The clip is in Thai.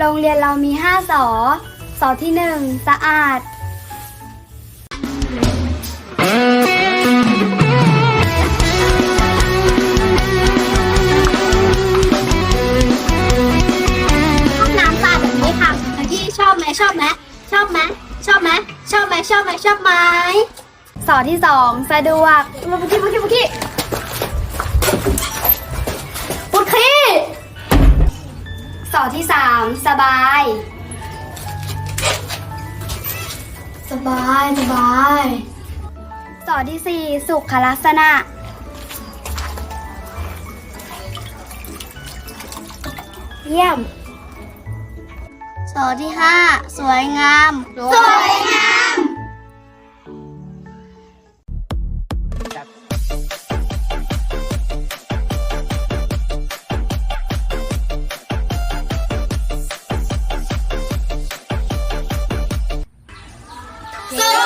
โรงเรียนเรามีห้าสอสอที่หนึ่งสะอาด ห้องน้ำสะอาดแบบนี้ค่ะพี่ชอบไหมชอบไหมชอบไหมชอบไหมชอบไหมชอบไหมชอบไหม สอที่สองสะดวกปุกกี้ปุกกี้ปุก ที่สามสบาย สบายสบาย สอที่สี่สุขลักษณะ เยี่ยม สอที่ห้าสวยงาม สวยงาม So